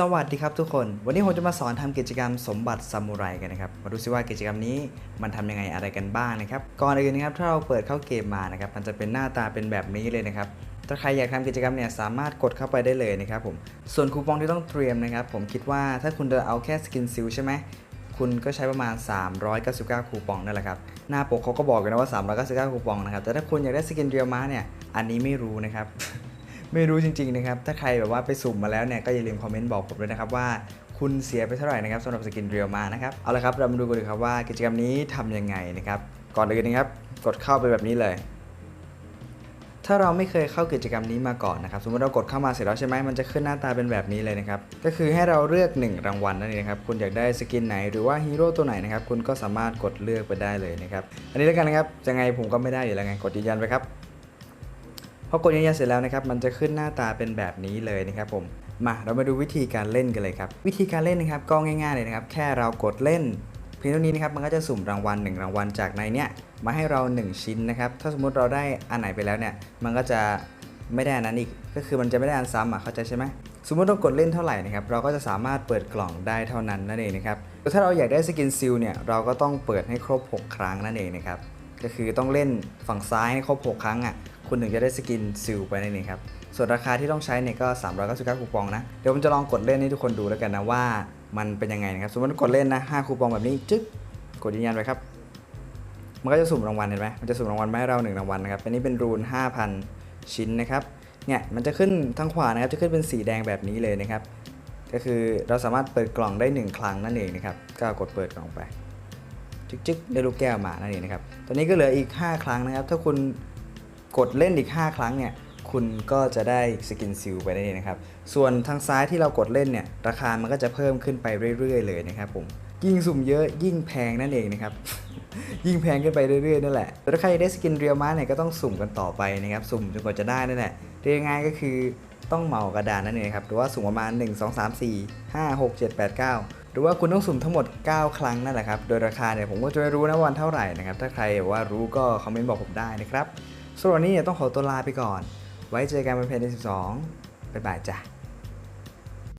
สวัสดีครับทุกคน วันนี้ผมจะมาสอนทำกิจกรรมสมบัติซามูไรกันนะครับ มาดูซิว่ากิจกรรมนี้มันทำยังไงอะไรกันบ้างนะครับ ก่อนอื่นนะครับถ้าเราเปิดเข้าเกมมานะครับ มันจะเป็นหน้าตาเป็นแบบนี้เลยนะครับ ถ้าใครอยากทำกิจกรรมเนี่ยสามารถกดเข้าไปได้เลยนะครับผม ส่วนคูปองที่ต้องเตรียมนะครับ ผมคิดว่าถ้าคุณจะเอาแค่สกินซิลใช่ไหม คุณก็ใช้ประมาณ 399 คูปองนั่นแหละครับ หน้าปกเขาก็บอกกันนะว่า 399 คูปองนะครับ แต่ถ้าคุณอยากได้สกินเรียวม้าเนี่ย อันนี้ไม่รู้นะครับ ไม่รู้จริงๆนะครับ ถ้าใครแบบว่าไปสุ่มมาแล้วเนี่ยก็อย่าลืมคอมเมนต์บอกผมด้วยนะครับว่าคุณเสียไปเท่าไหร่นะครับสำหรับสกินเรียวมานะครับ เอาละครับเรามาดูกันเลยครับว่ากิจกรรมนี้ทำยังไงนะครับ ก่อนอื่นนะครับ กดเข้าไปแบบนี้เลย ถ้าเราไม่เคยเข้ากิจกรรมนี้มาก่อนนะครับ สมมติเรากดเข้ามาเสร็จแล้วใช่ไหมมันจะขึ้นหน้าตาเป็นแบบนี้เลยนะครับ ก็คือให้เราเลือก 1 รางวัลนั่นเองครับ คุณอยากได้สกินไหนหรือว่าฮีโร่ตัวไหนนะครับ คุณก็สามารถกดเลือกไปได้เลยนะครับ อันนี้แล้วกันนะครับยังไงผมก็ไม่ได้อยู่แล้วไง กดยืนยันไปครับ พอกดยืนยันเสร็จแล้วนะครับมันจะขึ้นหน้าตาเป็นแบบนี้เลยนะครับผมมาเรามาดูวิธีการเล่นกันเลยครับ วิธีการเล่นนะครับก็ง่ายๆเลยนะครับ แค่เรากดเล่นเพียงเท่านี้นะครับมันก็จะสุ่มรางวัล1รางวัลจากในเนี้ยมาให้เรา 1 ชิ้นนะครับถ้าสมมุติเราได้อันไหนไปแล้วเนี่ยมันก็จะไม่ได้อันนั้นอีก ก็คือมันจะไม่ได้อันซ้ำอะเข้าใจใช่ไหมสมมติเรากดเล่นเท่าไหร่นะครับเราก็จะสามารถเปิดกล่องได้เท่านั้นนั่นเองนะครับถ้าเราอยากได้สกินซิลเนี่ยเราก็ต้องเปิดให้ครบ 6 ครั้งนั่นเองนะครับก็คือต้องเล่นฝั่งซ้ายให้ครบ 6 ครั้งอะ คุณถึงจะได้สกินซิลไปนั่นเองครับ ส่วนราคาที่ต้องใช้เนี่ยก็ 399 คูปองนะ เดี๋ยวผมจะลองกดเล่นให้ทุกคนดูแล้วกันนะว่ามันเป็นยังไงนะครับ สมมติกดเล่นนะ 5 คูปองแบบนี้จึ๊กกดยืนยันไปครับ มันก็จะสุ่มรางวัลเห็นไหมมันจะสุ่มรางวัลมาให้เราหนึ่งรางวัลนะครับ อันนี้เป็นรูน 5,000 ชิ้นนะครับ เนี่ยมันจะขึ้นทางขวานะครับ จะขึ้นเป็นสีแดงแบบนี้เลยนะครับ ก็คือเราสามารถเปิดกล่องได้ 1 ครั้งนั่นเองนะครับ ก็กดเปิดกล่องไปจึ๊กๆได้ลูกแก้วมานั่นเองนะครับ ตอนนี้ก็เหลืออีก 5 ครั้งนะครับ ถ้าคุณ กดเล่นอีก 5 ครั้งเนี่ยคุณก็จะได้สกินซิลไปนั่นเองนะครับ ส่วนทางซ้ายที่เรากดเล่นเนี่ยราคามันก็จะเพิ่มขึ้นไปเรื่อยๆเลยนะครับผมยิ่งสุ่มเยอะยิ่งแพงนั่นเองนะครับ ยิ่งแพงขึ้นไปเรื่อยๆนั่นแหละแต่ถ้าใครได้สกินเรียวมาเนี่ยก็ต้องสุ่มกันต่อไปนะครับ สุ่มจนกว่าจะได้นั่นแหละเรียกง่ายก็คือต้องเหมากระดานนั่นเองครับหรือว่าสุ่มประมาณ 1 2 3 4 5 6 7 8 9 หรือว่าคุณต้องสุ่มทั้งหมด 9 ครั้งนั่นแหละครับ โดยราคาเนี่ยผมก็จะไม่รู้นะวันเท่าไหร่นะครับ ถ้าใครว่ารู้ก็คอมเมนต์บอกผมได้นะครับ ส่วนวันนี้เนี่ยต้องขอตัวลาไปก่อน ไว้เจอกันบนเพลงที่12บ๊ายบายจ้ะ